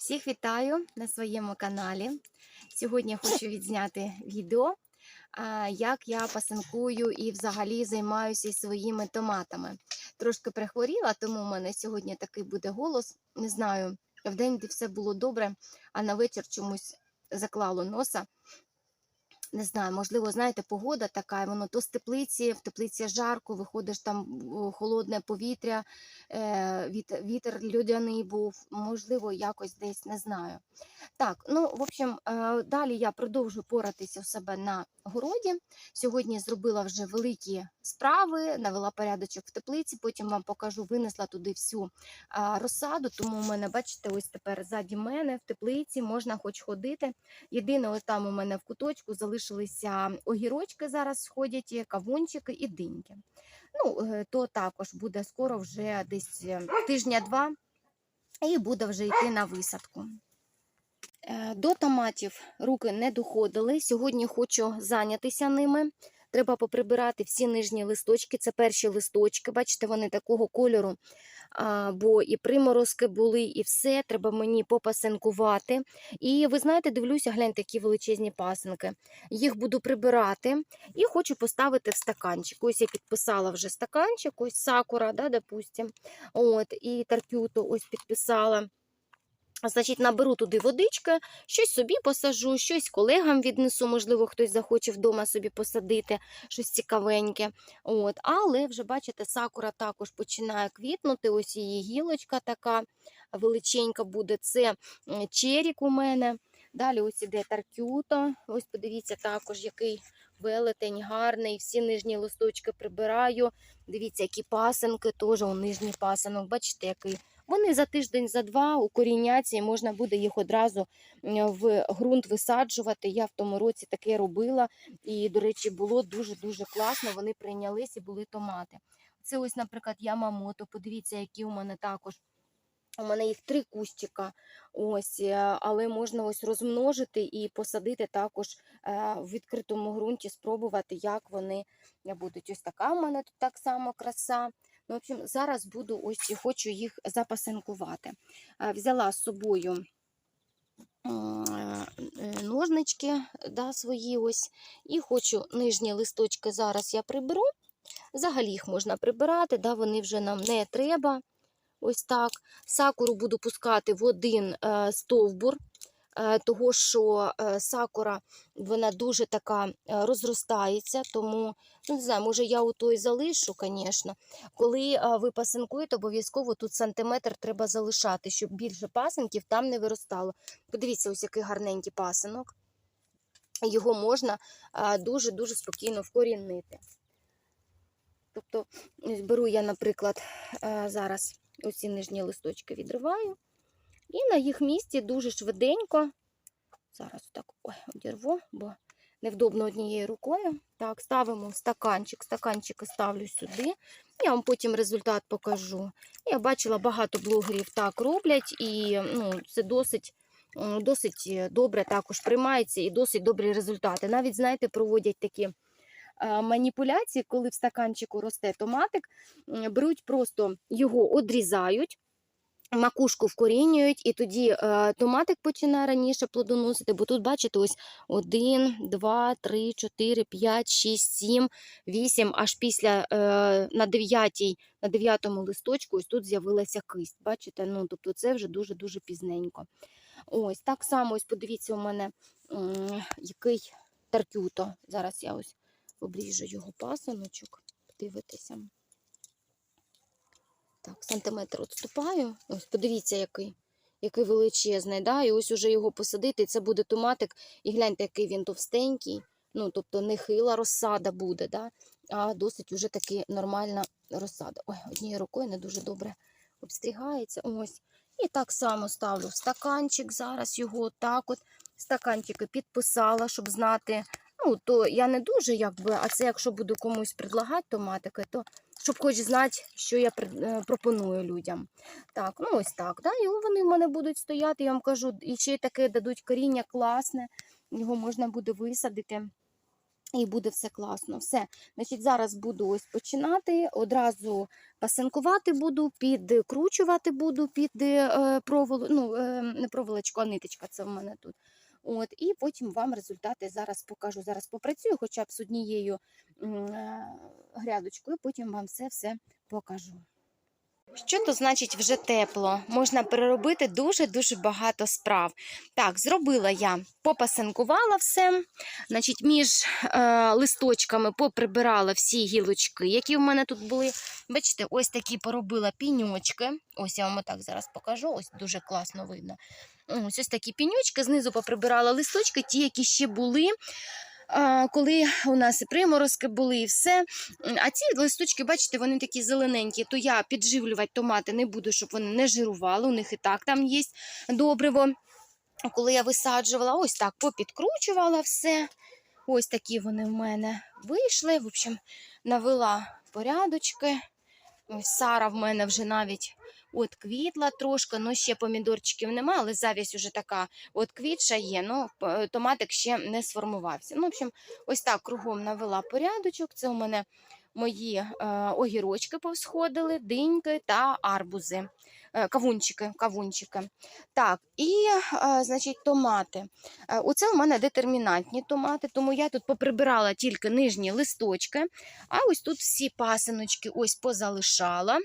Всіх вітаю на своєму каналі. Сьогодні хочу відзняти відео, як я пасинкую і взагалі займаюся своїми томатами. Трошки прихворіла, тому у мене сьогодні такий буде голос. Не знаю, в день все було добре, а на вечір чомусь заклало носа. Не знаю, можливо, знаєте, погода така, і воно то з теплиці, в теплиці жарко, виходиш там холодне повітря, е, віт- вітер людяний був, можливо, якось десь не знаю. Так, ну, в общем, е, далі я продовжу поратися у себе на городі. Сьогодні зробила вже великі справи, навела порядочок в теплиці, потім вам покажу, винесла туди всю розсаду, тому у мене, бачите, ось тепер ззаді мене в теплиці можна хоч ходити. Єдине, ось там у мене в куточку залишилися огірочки зараз сходять, кавунчики і диньки. Ну, е, то також буде скоро вже десь е, тижня-два, і буде вже йти на висадку. Е, До томатів руки не доходили. Сьогодні хочу зайнятися ними. Треба поприбирати всі нижні листочки. Це перші листочки. Бачите, вони такого кольору. А, бо і приморозки були, і все. Треба мені попасинкувати. І ви знаєте, дивлюся, гляньте, які величезні пасинки. Їх буду прибирати і хочу поставити в стаканчик. Ось я підписала вже стаканчик, ось сакура, да, допустим. От, і таркюту ось підписала. Значить, наберу туди водички, щось собі посажу, щось колегам віднесу, можливо, хтось захоче вдома собі посадити щось цікавеньке. От. Але вже, бачите, сакура також починає квітнути. Ось її гілочка така величенька буде. Це черік у мене. Далі ось іде таркюто. Ось подивіться також, який велетень гарний. Всі нижні листочки прибираю. Дивіться, які пасенки, теж у нижній пасенок. Бачите, який вони за тиждень, за два укоріняться, і можна буде їх одразу в ґрунт висаджувати. Я в тому році таке робила. І, до речі, було дуже-дуже класно. Вони прийнялись і були томати. Це ось, наприклад, ямамото. Подивіться, які у мене також. У мене їх три кущика, ось, е, але можна ось розмножити і посадити також е, в відкритому ґрунті, спробувати, як вони будуть. Ось така у мене тут так само краса. Ну, в общем, зараз буду ось хочу їх запасинкувати. Е, Взяла з собою е, е, ножнички да, свої ось, і хочу нижні листочки зараз я приберу. Взагалі їх можна прибирати, да, вони вже нам не треба. Ось так. Сакуру буду пускати в один стовбур, того що е, сакура вона дуже така е, розростається, тому ну, не знаю, може я у той залишу, звісно. Коли е, ви пасинкуєте, обов'язково тут сантиметр треба залишати, щоб більше пасинків там не виростало. Подивіться, ось який гарненький пасинок. Його можна е, дуже-дуже спокійно вкорінити. Тобто, беру я, наприклад, е, зараз оці нижні листочки відриваю. І на їх місці дуже швиденько. Зараз так ой, одірву, бо невдобно однією рукою. Так, ставимо в стаканчик. Стаканчики ставлю сюди. Я вам потім результат покажу. Я бачила, багато блогерів так роблять, і ну, це досить. Досить добре також приймається і досить добрі результати. Навіть, знаєте, проводять такі е, маніпуляції, коли в стаканчику росте томатик, беруть просто його одрізають, макушку вкорінюють, і тоді е, томатик починає раніше плодоносити, бо тут, бачите, ось 1, 2, 3, 4, 5, 6, 7, 8, аж після е, на 9, на 9 листочку ось тут з'явилася кисть. Бачите, ну, тобто це вже дуже-дуже пізненько. Ось так само, ось подивіться, у мене м, який таркюто. Зараз я ось обріжу його пасаночок, подивитися. Так, сантиметр відступаю. Ось подивіться, який, який величезний. Да? І ось уже його посадити, і це буде томатик. І гляньте, який він товстенький. Ну, тобто не хила розсада буде, да? а досить уже таки нормальна розсада. Ой, однією рукою не дуже добре обстрігається. Ось. І так само ставлю в стаканчик. Зараз його так от. Стаканчики підписала, щоб знати. Ну, то я не дуже, якби, а це якщо буду комусь предлагати томатики, то щоб хоч знати, що я е, пропоную людям. Так, ну ось так. Да? І вони в мене будуть стояти, я вам кажу, і ще таке дадуть коріння класне, його можна буде висадити. І буде все класно. Все. Значить, зараз буду ось починати. Одразу пасинкувати буду, підкручувати буду під е, проволо, ну, е, не проволочку, а ниточка це в мене тут. От, і потім вам результати зараз покажу. Зараз попрацюю хоча б з однією е, грядочкою, потім вам все все покажу. Що то значить вже тепло? Можна переробити дуже-дуже багато справ. Так, зробила я, попасинкувала все. Значить, між е, листочками поприбирала всі гілочки, які в мене тут були. Бачите, ось такі поробила піньочки. Ось я вам отак зараз покажу. Ось дуже класно видно. Ось ось такі піньочки. Знизу поприбирала листочки, ті, які ще були. Коли у нас і приморозки були, і все. А ці листочки, бачите, вони такі зелененькі, то я підживлювати томати не буду, щоб вони не жирували. У них і так там є добриво. Коли я висаджувала, ось так попідкручувала все. Ось такі вони в мене вийшли. В общем, навела порядочки. Сара в мене вже навіть от квітла трошки, ну ще помідорчиків нема, але завість уже така от квітша є, ну томатик ще не сформувався. Ну, в общем, ось так кругом навела порядочок. Це у мене мої е, огірочки повсходили, диньки та арбузи. Е, Кавунчики, кавунчики. Так, і, е, значить, томати. Е, Оце у мене детермінантні томати, тому я тут поприбирала тільки нижні листочки, а ось тут всі пасиночки ось позалишала.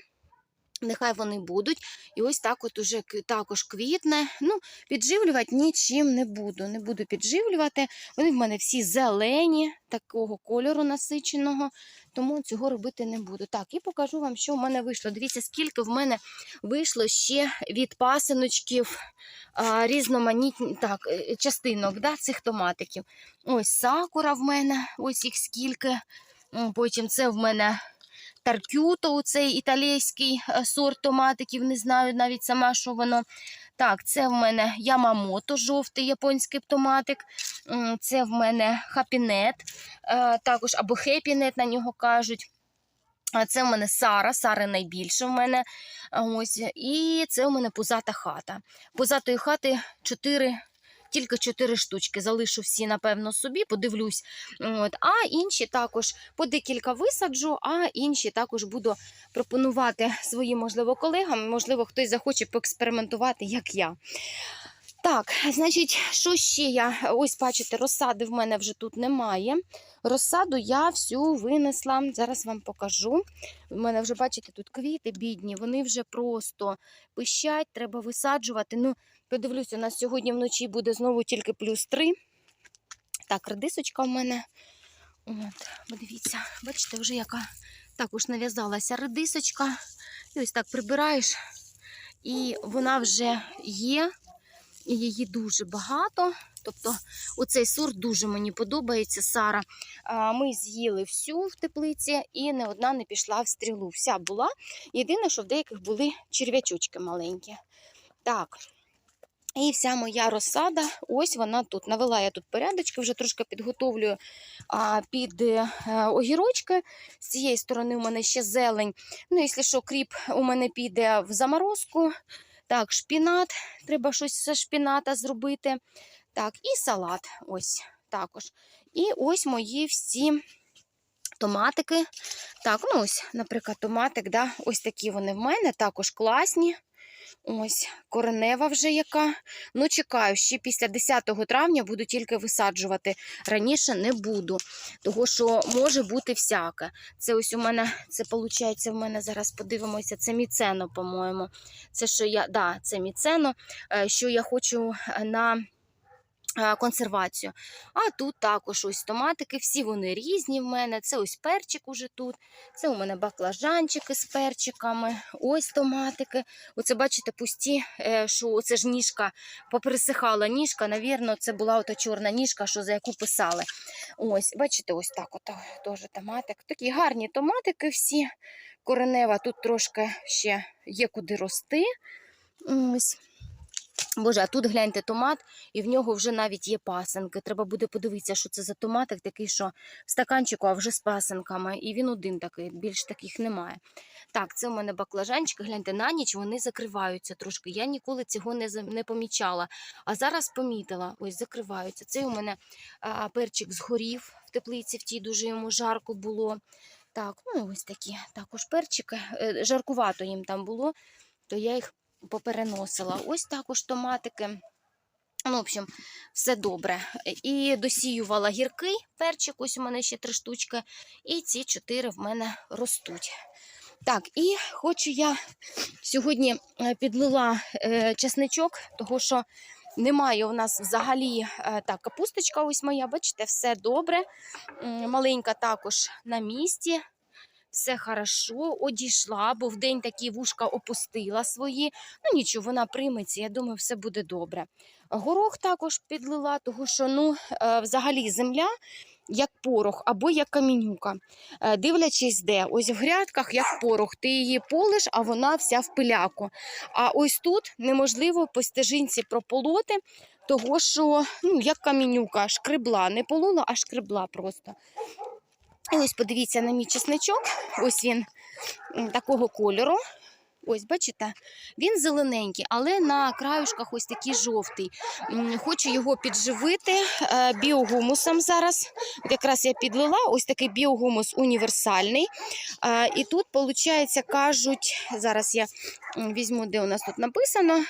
Нехай вони будуть. І ось так от уже також квітне. Ну, підживлювати нічим не буду. Не буду підживлювати. Вони в мене всі зелені, такого кольору насиченого, тому цього робити не буду. Так, і покажу вам, що в мене вийшло. Дивіться, скільки в мене вийшло ще від пасиночків а, різноманітні так, е, частинок да, цих томатиків. Ось сакура в мене, ось їх скільки. Потім це в мене таркюто, цей італійський е, сорт томатиків, не знаю навіть сама, що воно. Так, це в мене ямамото, жовтий японський томатик. Це в мене хапінет, також або хепінет на нього кажуть. Це в мене Сара, Сара найбільше в мене. Ось. І це у мене пузата хата. Пузатої хати 4, тільки 4 штучки. Залишу всі, напевно, собі, подивлюсь. От. А інші також по декілька висаджу, а інші також буду пропонувати своїм, можливо, колегам. Можливо, хтось захоче поекспериментувати, як я. Так, значить, що ще я? Ось, бачите, розсади в мене вже тут немає. Розсаду я всю винесла. Зараз вам покажу. У мене вже, бачите, тут квіти бідні, вони вже просто пищать, треба висаджувати. Ну, подивлюсь, у нас сьогодні вночі буде знову тільки плюс 3. Так, редисочка в мене. От, подивіться, бачите, вже яка також нав'язалася редисочка. І ось так прибираєш, і вона вже є, і її дуже багато. Тобто оцей сорт дуже мені подобається, Сара. Ми з'їли всю в теплиці і не одна не пішла в стрілу. Вся була. Єдине, що в деяких були черв'ячочки маленькі. Так. І вся моя розсада, ось вона тут. Навела я тут порядочки, вже трошки підготовлюю а, під е, огірочки. З цієї сторони у мене ще зелень. Ну, якщо що, кріп у мене піде в заморозку. Так, шпінат, треба щось зі шпіната зробити. Так, і салат ось також. І ось мої всі томатики. Так, ну ось, наприклад, томатик, да, ось такі вони в мене, також класні. Ось, коренева вже яка. Ну, чекаю, ще після 10 травня буду тільки висаджувати. Раніше не буду, того що може бути всяке. Це ось у мене, це виходить, в мене зараз подивимося, це міцено, по-моєму. Це що я, да, це міцено, е, що я хочу е, на консервацію. А тут також ось томатики, всі вони різні в мене. Це ось перчик уже тут. Це у мене баклажанчики з перчиками, ось томатики. Оце, бачите, пусті, е, що оце ж ніжка попересихала ніжка. Навірно, це була ота чорна ніжка, що за яку писали. Ось, бачите, ось так от теж томатик. Такі гарні томатики всі. Коренева тут трошки ще є куди рости. Ось. Боже, а тут гляньте томат, і в нього вже навіть є пасенки. Треба буде подивитися, що це за томатик такий, що в стаканчику, а вже з пасенками. І він один такий, більш таких немає. Так, це у мене баклажанчики. Гляньте, на ніч вони закриваються трошки. Я ніколи цього не, не помічала. А зараз помітила. Ось закриваються. Це у мене а, перчик згорів в теплиці, в тій дуже йому жарко було. Так, ну ось такі також перчики. Е, Жаркувато їм там було, то я їх попереносила. Ось також томатики. Ну, в общем, все добре. І досіювала гіркий перчик, ось у мене ще три штучки, і ці чотири в мене ростуть. Так, і хочу я сьогодні е, підлила е, чесничок, того що немає у нас взагалі е, так, капусточка ось моя, бачите, все добре. Маленька також на місці. Все хорошо, одійшла, бо в день такі вушка опустила свої. Ну нічого, вона прийметься, я думаю, все буде добре. Горох також підлила, тому що ну, е, взагалі земля як порох або як камінюка. Е, Дивлячись, де. Ось в грядках, як порох, ти її полиш, а вона вся в пиляку. А ось тут неможливо по стежинці прополоти, того що ну, як камінюка, шкребла. Не полола, а шкребла просто. Ось подивіться на мій чесничок. Ось він такого кольору. Ось, бачите, він зелененький, але на краюшках ось такий жовтий. Хочу його підживити е, біогумусом зараз. От якраз я підлила ось такий біогумус універсальний. Е, І тут, виходить, кажуть, зараз я візьму, де у нас тут написано.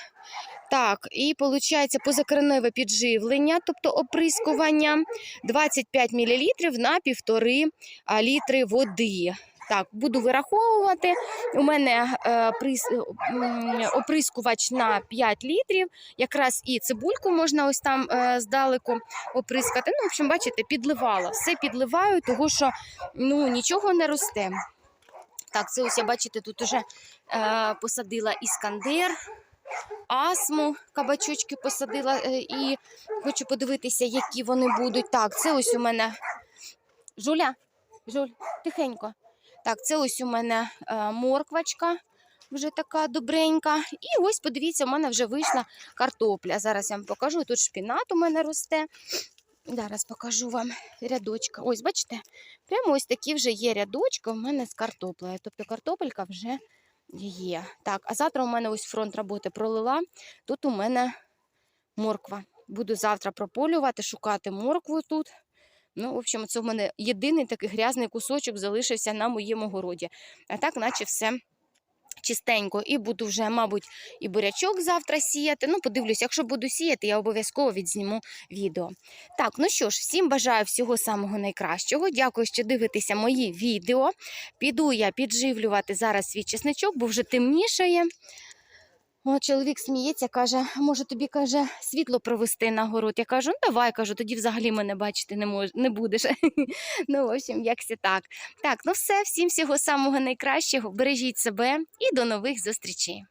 Так, і виходить позакореневе підживлення, тобто оприскування 25 мл на 1,5 літри води. Так, буду вираховувати. У мене е, прис, м, оприскувач на 5 літрів. Якраз і цибульку можна ось там е, здалеку оприскати. Ну, в общем, бачите, підливала. Все підливаю, тому що ну, нічого не росте. Так, це ось я бачите, тут уже е, посадила іскандер, асму, кабачочки посадила е, і хочу подивитися, які вони будуть. Так, це ось у мене Жуля, Жуль, тихенько. Так, це ось у мене е, морквочка, вже така добренька. І ось, подивіться, у мене вже вийшла картопля. Зараз я вам покажу. Тут шпінат у мене росте. Зараз покажу вам рядочка. Ось, бачите, прямо ось такі вже є рядочки у мене з картоплею. Тобто картопелька вже є. Так, а завтра у мене ось фронт роботи пролила. Тут у мене морква. Буду завтра прополювати, шукати моркву тут. Ну, в общем, це в мене єдиний такий грязний кусочок залишився на моєму городі. А так, наче все чистенько. І буду вже, мабуть, і бурячок завтра сіяти. Ну, подивлюсь, якщо буду сіяти, я обов'язково відзніму відео. Так, ну що ж, всім бажаю всього самого найкращого. Дякую, що дивитеся мої відео. Піду я підживлювати зараз свій чесничок, бо вже темнішає. О, чоловік сміється, каже, «А може тобі каже, світло провести на город. Я кажу, ну давай кажу, тоді взагалі мене бачити не мож, не будеш. ну, в общем, якся так. Так, ну все, всім всього самого найкращого. Бережіть себе і до нових зустрічей.